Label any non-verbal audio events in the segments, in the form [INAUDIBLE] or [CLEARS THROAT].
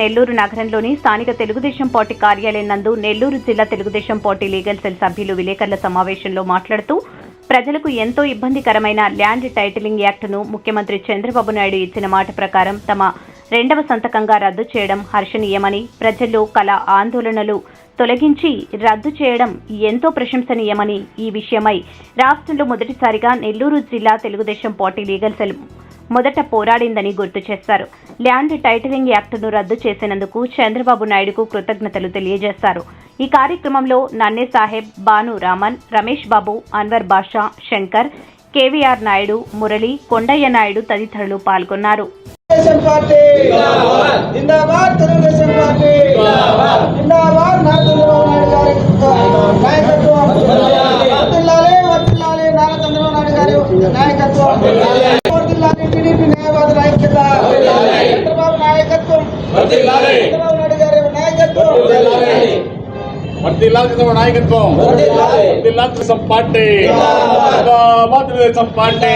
నెల్లూరు నగరంలోని స్థానిక తెలుగుదేశం పార్టీ కార్యాలయం నందు నెల్లూరు జిల్లా తెలుగుదేశం పార్టీ లీగల్ సెల్ సభ్యులు విలేకరుల సమావేశంలో మాట్లాడుతూ ప్రజలకు ఎంతో ఇబ్బందికరమైన ల్యాండ్ టైటిలింగ్ యాక్టును ముఖ్యమంత్రి చంద్రబాబు నాయుడు ఇచ్చిన మాట ప్రకారం తమ రెండవ సంతకంగా రద్దు చేయడం హర్షణీయమని ప్రజల్లో కల ఆందోళనలు తొలగించి రద్దు చేయడం ఎంతో ప్రశంసనీయమని ఈ విషయమై రాష్ట్రంలో మొదటిసారిగా నెల్లూరు జిల్లా తెలుగుదేశం పార్టీ లీగల్ సెల్ మొదట పోరాడిందని గుర్తు చేశారు ల్యాండ్ టైటిలింగ్ యాక్టును రద్దు చేసినందుకు చంద్రబాబు నాయుడుకు కృతజ్ఞతలు తెలియజేశారు ఈ కార్యక్రమంలో నన్నే సాహెబ్ బాను రామన్ రమేష్ బాబు అన్వర్ బాషా శంకర్ కేవీఆర్ నాయుడు మురళి కొండయ్య నాయుడు తదితరులు పాల్గొన్నారు. నాయకత్వం పార్టీ జిందాబాద్ తెలుగుదేశం పార్టీ జిందాబాద్ నా చంద్రబాబు నాయుడు గారి నాయకత్వం వర్తిల్లాలి వర్తిల్లాలి నారా చంద్రబాబు నాయుడు గారి నాయకత్వం వర్తిల్లాలి టీడీపీ న్యాయవాదుల ఐక్యత చంద్రబాబు నాయకత్వం చంద్రబాబు నాయుడు గారి నాయకత్వం చంద్రబాబు నాయకత్వం. వర్ధిల్లాలి తెలుగుదేశం పార్టీ. తెలుగుదేశం పార్టీ.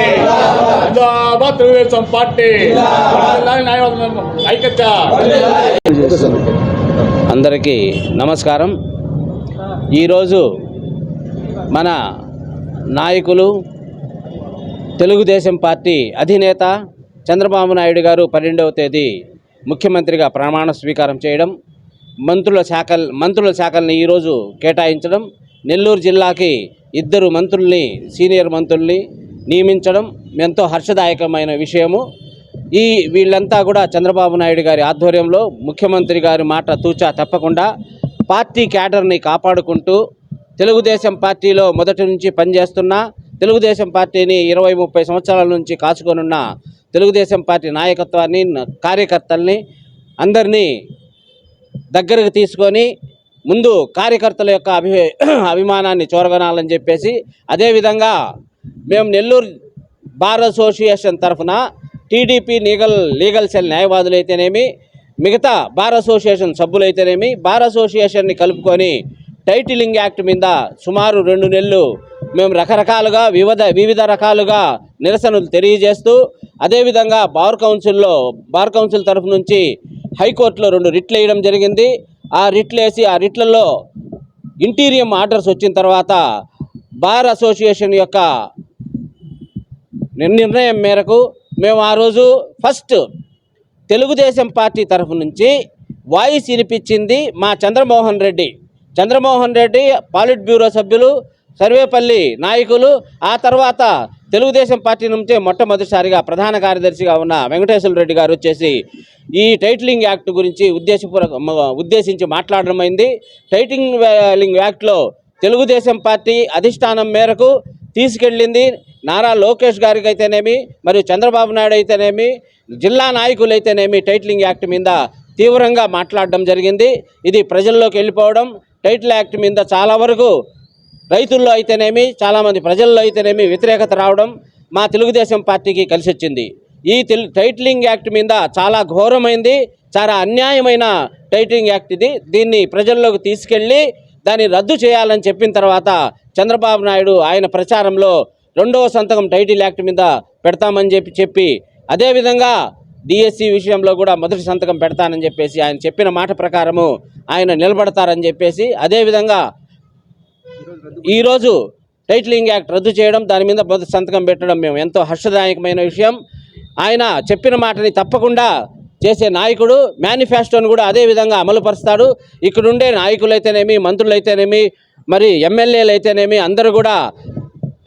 జిందాబాద్ తెలుగుదేశం పార్టీ. ఐక్యత. అందరికీ నమస్కారం. ఈరోజు మన నాయకులు తెలుగుదేశం పార్టీ అధినేత చంద్రబాబు నాయుడు గారు పన్నెండవ తేదీ ముఖ్యమంత్రిగా ప్రమాణ స్వీకారం చేయడం మంత్రుల శాఖల్ మంత్రుల శాఖల్ని ఈరోజు కేటాయించడం నెల్లూరు జిల్లాకి ఇద్దరు మంత్రుల్ని సీనియర్ మంత్రుల్ని నియమించడం ఎంతో హర్షదాయకమైన విషయము. ఈ వీళ్ళంతా కూడా చంద్రబాబు నాయుడు గారి ఆధ్వర్యంలో ముఖ్యమంత్రి గారి మాట తూచా తప్పకుండా పార్టీ క్యాడర్ని కాపాడుకుంటూ తెలుగుదేశం పార్టీలో మొదటి నుంచి పనిచేస్తున్న తెలుగుదేశం పార్టీని ఇరవై ముప్పై సంవత్సరాల నుంచి కాచుకొనున్న తెలుగుదేశం పార్టీ నాయకత్వాన్ని కార్యకర్తల్ని అందరినీ దగ్గరకు తీసుకొని ముందు కార్యకర్తల యొక్క అభి [CLEARS THROAT] అభిమానాన్ని చూరగొనాలని చెప్పేసి అదేవిధంగా మేము నెల్లూరు బార్ అసోసియేషన్ తరఫున టీడీపీ లీగల్ లీగల్ సెల్ న్యాయవాదులు అయితేనేమి మిగతా బార్ అసోసియేషన్ సభ్యులైతేనేమి బార్ అసోసియేషన్ని కలుపుకొని టైటిలింగ్ యాక్ట్ మీద సుమారు రెండు నెలలు మేము రకరకాలుగా వివిధ వివిధ రకాలుగా నిరసనలు తెలియజేస్తూ అదేవిధంగా బార్ కౌన్సిల్లో బార్ కౌన్సిల్ తరఫు నుంచి హైకోర్టులో రెండు రిట్లు వేయడం జరిగింది. ఆ రిట్లు వేసి ఆ రిట్లలో ఇంటీరియం ఆర్డర్స్ వచ్చిన తర్వాత బార్ అసోసియేషన్ యొక్క నిర్ణయం మేరకు మేము ఆ రోజు ఫస్ట్ తెలుగుదేశం పార్టీ తరఫు నుంచి వాయిస్ వినిపించింది మా చంద్రమోహన్ రెడ్డి. చంద్రమోహన్ రెడ్డి పాలిట్ బ్యూరో సభ్యులు సర్వేపల్లి నాయకులు ఆ తర్వాత తెలుగుదేశం పార్టీ నుంచే మొట్టమొదటిసారిగా ప్రధాన కార్యదర్శిగా ఉన్న వెంకటేశ్వర రెడ్డి గారు వచ్చేసి ఈ టైటిలింగ్ యాక్ట్ గురించి ఉద్దేశపూర్వక ఉద్దేశించి మాట్లాడడం అయింది. టైటిలింగ్ యాక్ట్లో తెలుగుదేశం పార్టీ అధిష్టానం మేరకు తీసుకెళ్ళింది నారా లోకేష్ గారికి అయితేనేమి మరియు చంద్రబాబు నాయుడు అయితేనేమి జిల్లా నాయకులు అయితేనేమి టైటిలింగ్ యాక్ట్ మీద తీవ్రంగా మాట్లాడడం జరిగింది. ఇది ప్రజల్లోకి వెళ్ళిపోవడం టైటిల్ యాక్ట్ మీద చాలా వరకు రైతుల్లో అయితేనేమి చాలామంది ప్రజల్లో అయితేనేమి వ్యతిరేకత రావడం మా తెలుగుదేశం పార్టీకి కలిసి వచ్చింది ఈ తెల్ టైటిలింగ్ యాక్ట్ మీద చాలా ఘోరమైంది చాలా అన్యాయమైన టైటిలింగ్ యాక్ట్ ఇది. దీన్ని ప్రజల్లోకి తీసుకెళ్ళి దాన్ని రద్దు చేయాలని చెప్పిన తర్వాత చంద్రబాబు నాయుడు ఆయన ప్రచారంలో రెండవ సంతకం టైటిల్ యాక్ట్ మీద పెడతామని చెప్పి చెప్పి అదేవిధంగా డిఎస్సి విషయంలో కూడా మొదటి సంతకం పెడతానని చెప్పేసి ఆయన చెప్పిన మాట ప్రకారము ఆయన నిలబడతారని చెప్పేసి అదేవిధంగా ఈరోజు టైటిలింగ్ యాక్ట్ రద్దు చేయడం దాని మీద మొదటి సంతకం పెట్టడం మేము ఎంతో హర్షదాయకమైన విషయం. ఆయన చెప్పిన మాటని తప్పకుండా చేసే నాయకుడు మేనిఫెస్టోను కూడా అదే విధంగా అమలుపరుస్తాడు. ఇక్కడుండే నాయకులైతేనేమి మంత్రులైతేనేమి మరి ఎమ్మెల్యేలు అయితేనేమి అందరూ కూడా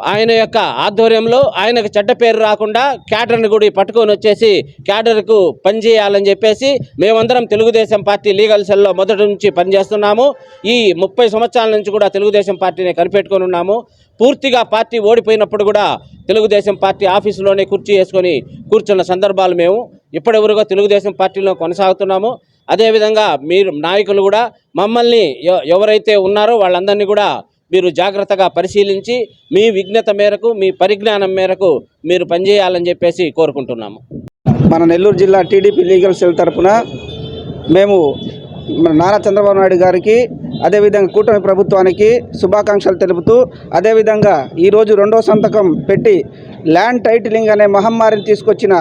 ఆయన యొక్క ఆధ్వర్యంలో ఆయనకు చెడ్డ పేరు రాకుండా క్యాడర్ని కూడా పట్టుకొని వచ్చేసి క్యాడర్కు పనిచేయాలని చెప్పేసి మేమందరం తెలుగుదేశం పార్టీ లీగల్ సెల్లో మొదటి నుంచి పనిచేస్తున్నాము. ఈ ముప్పై సంవత్సరాల నుంచి కూడా తెలుగుదేశం పార్టీని కనిపెట్టుకొని ఉన్నాము. పూర్తిగా పార్టీ ఓడిపోయినప్పుడు కూడా తెలుగుదేశం పార్టీ ఆఫీసులోనే కుర్చీ వేసుకొని కూర్చున్న సందర్భాలు మేము ఇప్పటివరకు తెలుగుదేశం పార్టీలో కొనసాగుతున్నాము. అదేవిధంగా మీరు నాయకులు కూడా మమ్మల్ని ఎ- ఎవరైతే ఉన్నారో వాళ్ళందరినీ కూడా మీరు జాగ్రత్తగా పరిశీలించి మీ విజ్ఞత మేరకు మీ పరిజ్ఞానం మేరకు మీరు పనిచేయాలని చెప్పేసి కోరుకుంటున్నాము. మన నెల్లూరు జిల్లా టీడీపీ లీగల్ సెల్ తరఫున మేము మన నారా చంద్రబాబు నాయుడు గారికి అదేవిధంగా కూటమి ప్రభుత్వానికి శుభాకాంక్షలు తెలుపుతూ అదేవిధంగా ఈరోజు రెండో సంతకం పెట్టి ల్యాండ్ టైటిలింగ్ అనే మహమ్మారిని తీసుకొచ్చిన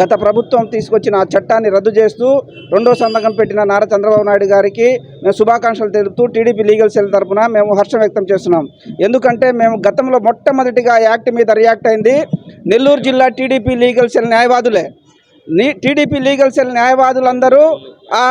గత ప్రభుత్వం తీసుకొచ్చిన ఆ చట్టాన్ని రద్దు చేస్తూ రెండో సంతకం పెట్టిన నారా చంద్రబాబు నాయుడు గారికి మేము శుభాకాంక్షలు తెలుపుతూ టీడీపీ లీగల్ సెల్ తరఫున మేము హర్షం వ్యక్తం చేస్తున్నాం. ఎందుకంటే మేము గతంలో మొట్టమొదటిగా యాక్ట్ మీద రియాక్ట్ అయింది. నెల్లూరు జిల్లా టీడీపీ లీగల్ సెల్ న్యాయవాదులే. టీడీపీ లీగల్ సెల్ న్యాయవాదులందరూ ఆ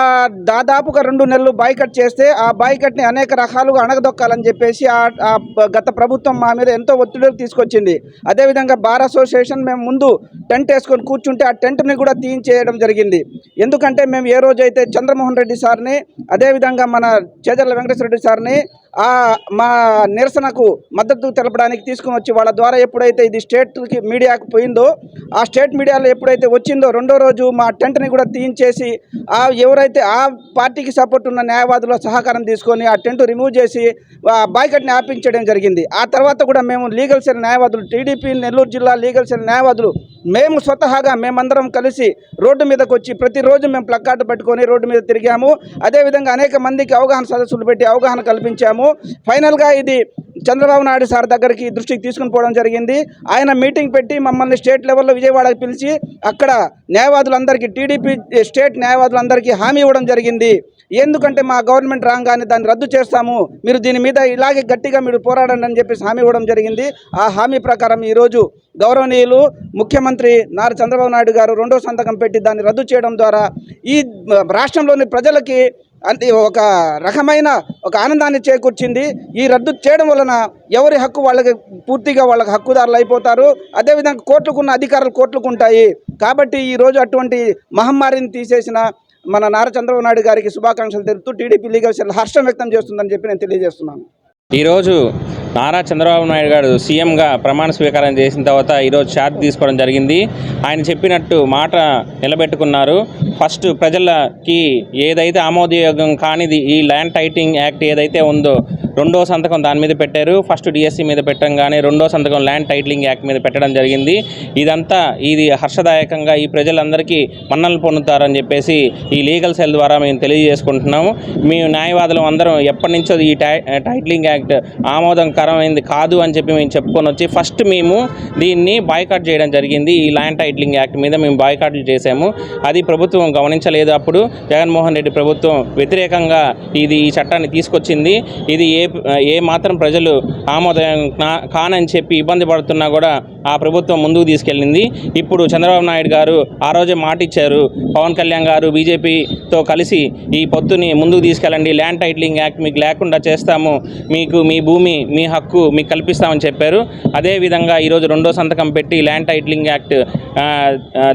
దాదాపుగా రెండు నెలలు బాయ్కట్ చేస్తే ఆ బాయ్కట్ని అనేక రకాలుగా అణగదొక్కాలని చెప్పేసి ఆ గత ప్రభుత్వం మా మీద ఎంతో ఒత్తిడికి తీసుకొచ్చింది. అదేవిధంగా బార్ అసోసియేషన్ మేము ముందు టెంట్ వేసుకొని కూర్చుంటే ఆ టెంట్ని కూడా తీయించేయడం జరిగింది. ఎందుకంటే మేము ఏ రోజైతే చంద్రమోహన్ రెడ్డి సార్ని అదేవిధంగా మన చేజర్ల వెంకటేశ్వర రెడ్డి సార్ని మా నిరసనకు మద్దతు తెలపడానికి తీసుకుని వచ్చి వాళ్ళ ద్వారా ఎప్పుడైతే ఇది స్టేట్కి మీడియాకు పోయిందో ఆ స్టేట్ మీడియాలో ఎప్పుడైతే వచ్చిందో రెండో రోజు మా టెంట్ని కూడా తీయించేసి ఆ ఎవరైతే ఆ పార్టీకి సపోర్ట్ ఉన్న న్యాయవాదుల సహకారం తీసుకొని ఆ టెంట్ రిమూవ్ చేసి ఆ బాయ్కట్ని ఆపించడం జరిగింది. ఆ తర్వాత కూడా మేము లీగల్ సెల్ న్యాయవాదులు టీడీపీ నెల్లూరు జిల్లా లీగల్ సెల్ న్యాయవాదులు మేము స్వతహాగా మేమందరం కలిసి రోడ్డు మీదకి వచ్చి ప్రతిరోజు మేము ప్లక్కార్డు పెట్టుకొని రోడ్డు మీద తిరిగాము. అదేవిధంగా అనేక మందికి అవగాహన సదస్సులు పెట్టి అవగాహన కల్పించాము. ఫైనల్గా ఇది చంద్రబాబు నాయుడు సార్ దగ్గరికి దృష్టికి తీసుకుని పోవడం జరిగింది. ఆయన మీటింగ్ పెట్టి మమ్మల్ని స్టేట్ లెవెల్లో విజయవాడకి పిలిచి అక్కడ న్యాయవాదులందరికీ టీడీపీ స్టేట్ న్యాయవాదులందరికీ హామీ ఇవ్వడం జరిగింది. ఎందుకంటే మా గవర్నమెంట్ రాగానే దాన్ని రద్దు చేస్తాము. మీరు దీని మీద ఇలాగే గట్టిగా మీరు పోరాడండి అని చెప్పేసి హామీ ఇవ్వడం జరిగింది. ఆ హామీ ప్రకారం ఈరోజు గౌరవనీయులు ముఖ్యమంత్రి నారా చంద్రబాబు నాయుడు గారు రెండో సంతకం పెట్టి దాన్ని రద్దు చేయడం ద్వారా ఈ రాష్ట్రంలోని ప్రజలకి అంటే ఒక రకమైన ఒక ఆనందాన్ని చేకూర్చింది. ఈ రద్దు చేయడం వలన ఎవరి హక్కు వాళ్ళకి పూర్తిగా వాళ్ళకి హక్కుదారులు అయిపోతారు. అదేవిధంగా కోర్టుకున్న అధికారులు కోర్టులకు ఉంటాయి కాబట్టి ఈరోజు అటువంటి మహమ్మారిని తీసేసిన మన నారా చంద్రబాబు నాయుడు గారికి శుభాకాంక్షలు తెలుపుతూ టీడీపీ లీగల్ సెల్ హర్షం వ్యక్తం చేస్తుందని చెప్పి నేను తెలియజేస్తున్నాను. ఈరోజు నారా చంద్రబాబు నాయుడు గారు సీఎంగా ప్రమాణ స్వీకారం చేసిన తర్వాత ఈరోజు ఛార్జ్ తీసుకోవడం జరిగింది. ఆయన చెప్పినట్టు మాట నిలబెట్టుకున్నారు. ఫస్ట్ ప్రజలకి ఏదైతే ఆమోదయోగం కానిది ఈ ల్యాండ్ టైటింగ్ యాక్ట్ ఏదైతే ఉందో రెండో సంతకం దాని మీద పెట్టారు. ఫస్ట్ డిఎస్సి మీద పెట్టంగానే రెండో సంతకం ల్యాండ్ టైటిలింగ్ యాక్ట్ మీద పెట్టడం జరిగింది. ఇదంతా ఇది హర్షదాయకంగా ఈ ప్రజలందరికీ మన్నలు పొందుతారని చెప్పేసి ఈ లీగల్ సెల్ ద్వారా మేము తెలియజేసుకుంటున్నాము. మేము న్యాయవాదులం అందరం ఎప్పటి నుంచో ఈ టై టైటిలింగ్ యాక్ట్ ఆమోదకరమైంది కాదు అని చెప్పి మేము చెప్పుకొని వచ్చి ఫస్ట్ మేము దీన్ని బాయ్కాట్ చేయడం జరిగింది. ఈ ల్యాండ్ టైటిలింగ్ యాక్ట్ మీద మేము బాయ్కాట్లు చేసాము అది ప్రభుత్వం గమనించలేదు అప్పుడు. జగన్మోహన్ రెడ్డి ప్రభుత్వం వ్యతిరేకంగా ఇది ఈ చట్టాన్ని తీసుకొచ్చింది. ఇది ఏ ఏ మాత్రం ప్రజలు ఆమోదం కా- కానని చెప్పి ఇబ్బంది పడుతున్నా కూడా ఆ ప్రభుత్వం ముందుకు తీసుకెళ్ళింది. ఇప్పుడు చంద్రబాబు నాయుడు గారు ఆ రోజే మాట ఇచ్చారు పవన్ కళ్యాణ్ గారు బీజేపీతో కలిసి ఈ పొత్తుని ముందుకు తీసుకెళ్ళండి. ల్యాండ్ టైటిలింగ్ యాక్ట్ మీకు లేకుండా చేస్తాము. మీకు మీ భూమి మీ హక్కు మీకు కల్పిస్తామని చెప్పారు. అదేవిధంగా ఈరోజు రెండో సంతకం పెట్టి ల్యాండ్ టైటిలింగ్ యాక్ట్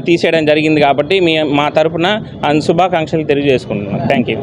తీసేయడం జరిగింది కాబట్టి మీ మా తరపున శుభాకాంక్షలు తెలియజేసుకుంటున్నాం. Thank you.